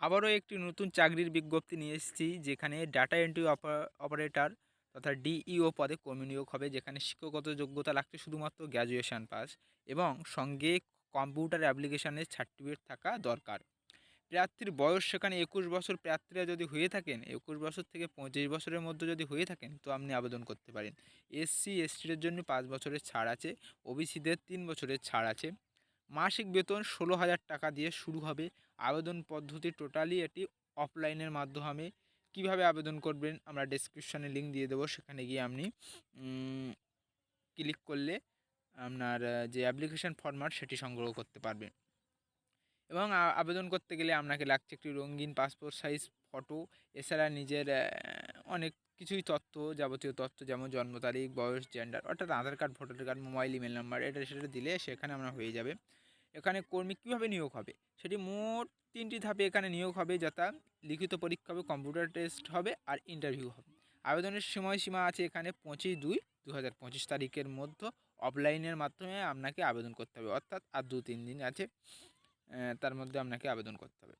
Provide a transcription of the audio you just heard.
আবারও একটি নতুন চাকরির বিজ্ঞপ্তি নিয়ে এসেছি, যেখানে ডাটা এন্ট্রি অপারেটর তথা ডিইও পদে কর্মী হবে, যেখানে শিক্ষাগত যোগ্যতা লাগছে শুধুমাত্র গ্র্যাজুয়েশন পাস এবং সঙ্গে কম্পিউটার অ্যাপ্লিকেশনের সার্টিফিকেট থাকা দরকার। প্রার্থীর বয়স সেখানে একুশ বছর, প্রার্থীরা যদি হয়ে থাকেন, একুশ বছর থেকে পঁয়ত্রিশ বছরের মধ্যে যদি হয়ে থাকেন, তো আপনি আবেদন করতে পারেন। এসসি এসটির জন্য পাঁচ বছরের ছাড় আছে ওবিসিদের তিন বছরের ছাড় আছে। মাসিক বেতন ষোলো হাজার টাকা দিয়ে শুরু হবে আবেদন পদ্ধতি টোটালি এটি অফলাইনের মাধ্যমে কীভাবে আবেদন করবেন আমরা ডেসক্রিপশনে লিঙ্ক দিয়ে দেবো, সেখানে গিয়ে আপনি ক্লিক করলে আপনার যে অ্যাপ্লিকেশন ফরম্যাট সেটি সংগ্রহ করতে পারবেন। এবং আবেদন করতে গেলে আপনাকে লাগছে একটি রঙিন পাসপোর্ট সাইজ ফটো এছাড়া নিজের অনেক কিছুই তথ্য, যাবতীয় তথ্য যেমন জন্ম তারিখ, বয়স জেন্ডার অর্থাৎ Aadhaar card voter card mobile email number এটা সেটা দিলে সেখানে আমরা হয়ে যাবে। এখানে কর্মী কীভাবে নিয়োগ হবে? সেটি মোট তিনটি ধাপে এখানে নিয়োগ হবে, যথা লিখিত পরীক্ষা হবে, কম্পিউটার টেস্ট হবে আর ইন্টারভিউ হবে। আবেদনের সময়সীমা আছে এখানে পঁচিশ দুই দু হাজার পঁচিশ তারিখের মধ্যে অফলাইনের মাধ্যমে আপনাকে আবেদন করতে হবে। অর্থাৎ আর দু তিন দিন আছে তার মধ্যে আপনাকে আবেদন করতে হবে।